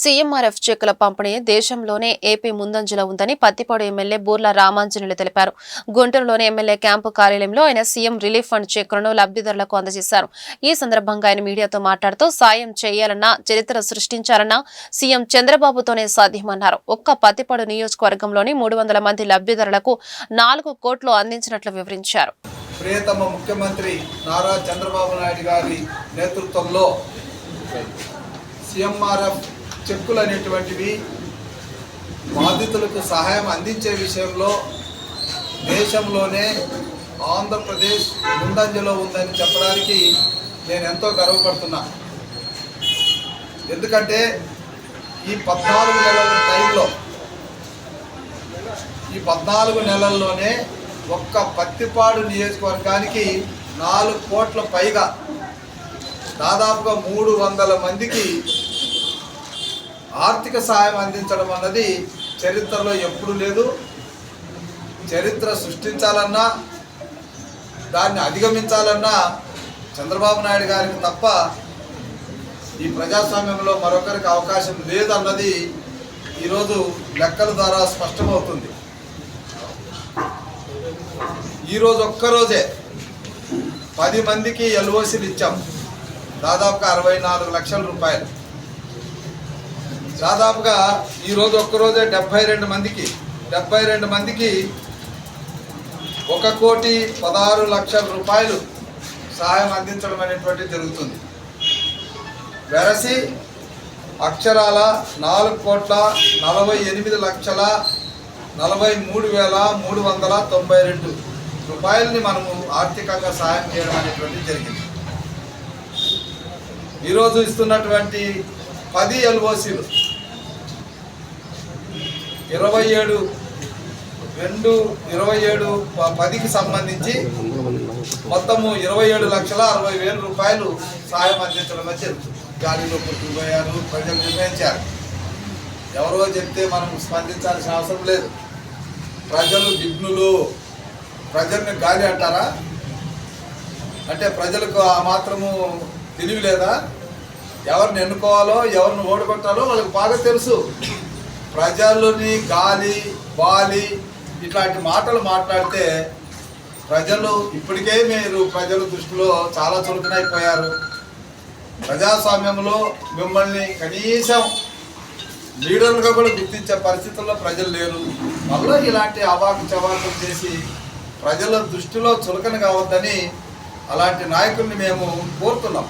CMRF చెక్కుల పంపిణీ దేశంలోనే ఏపీ ముందంజలో ఉందని పత్తిపాడు ఎమ్మెల్యే బూర్ల రామాంజనేయులు తెలిపారు. గుంటూరులోని ఎమ్మెల్యే క్యాంపు కార్యాలయంలో ఆయన సీఎం రిలీఫ్ ఫండ్ చెక్కులను లబ్ధిదారులకు అందజేశారు. ఈ సందర్భంగా ఆయన మీడియాతో మాట్లాడుతూ సాయం చేయాలన్నా చరిత్ర సృష్టించాలన్నా సీఎం చంద్రబాబుతోనే సాధ్యమన్నారు. ఒక్క పత్తిపాడు నియోజకవర్గంలోని మూడు వందల మంది లబ్ధిదారులకు నాలుగు కోట్లు అందించినట్లు వివరించారు. ప్రియతమ ముఖ్యమంత్రి నారా చంద్రబాబు నాయుడు గారి నేతృత్వంలో చెక్కులు అనేటువంటివి బాధితులకు సహాయం అందించే విషయంలో దేశంలోనే ఆంధ్రప్రదేశ్ ముందంజలో ఉందని చెప్పడానికి నేను ఎంతో గర్వపడుతున్నా. ఎందుకంటే ఈ పద్నాలుగు నెలల టైంలో ఈ పద్నాలుగు నెలల్లోనే ఒక్క పత్తిపాడు నియోజకవర్గానికి నాలుగు కోట్ల పైగా దాదాపుగా మూడు వందల మందికి ఆర్థిక సహాయం అందించడం అన్నది చరిత్రలో ఎప్పుడూ లేదు. చరిత్ర సృష్టించాలన్నా దాన్ని అధిగమించాలన్నా చంద్రబాబు నాయుడు గారికి తప్ప ఈ ప్రజాస్వామ్యంలో మరొకరికి అవకాశం లేదన్నది ఈరోజు లెక్కల ద్వారా స్పష్టమవుతుంది. ఈరోజు ఒక్కరోజే పది మందికి ఎల్ఓసీలు ఇచ్చాం. దాదాపుగా అరవై నాలుగు లక్షల రూపాయలు. దాదాపుగా ఈరోజు ఒక్కరోజే డెబ్బై రెండు మందికి డెబ్బై రెండు మందికి ఒక కోటి పదహారు లక్షల రూపాయలు సహాయం అందించడం అనేటువంటి జరుగుతుంది. వెరసి అక్షరాల నాలుగు కోట్ల నలభై ఎనిమిది లక్షల నలభై మూడు వేల మూడు వందల తొంభై రెండు రూపాయలని మనము ఆర్థికంగా సహాయం చేయడం అనేటువంటిది జరిగింది. ఈరోజు ఇస్తున్నటువంటి పది ఎల్ఓసీలు ఇరవై ఏడు రెండు ఇరవై ఏడు ప- పదికి సంబంధించి మొత్తము ఇరవై ఏడు లక్షల అరవై వేల రూపాయలు సాయం అందించడం అనేది జరుగుతుంది. గాలిలో పుట్టుకుపోయారు ప్రజలు నిర్ణయించారు. ఎవరో చెప్తే మనం స్పందించాల్సిన అవసరం లేదు. ప్రజలు విఘ్నులు ప్రజల్ని గాలి అంటారా? అంటే ప్రజలకు ఆ మాత్రము తెలివి లేదా? ఎవరిని ఎన్నుకోవాలో ఎవరిని ఓడగొట్టాలో వాళ్ళకి బాగా తెలుసు. ప్రజలని గాలి బాలి ఇట్లాంటి మాటలు మాట్లాడితే ప్రజలు ఇప్పటికే మీరు ప్రజల దృష్టిలో చాలా చురుకునైపోయారు ప్రజాస్వామ్యంలో మిమ్మల్ని కనీసం లీడర్లుగా కూడా గుర్తించే పరిస్థితుల్లో ప్రజలు లేరు. మళ్ళీ ఇలాంటి అవాకు చవాకులు చేసి ప్రజల దృష్టిలో చులకన కావద్దని అలాంటి నాయకుల్ని మేము కోరుతున్నాం.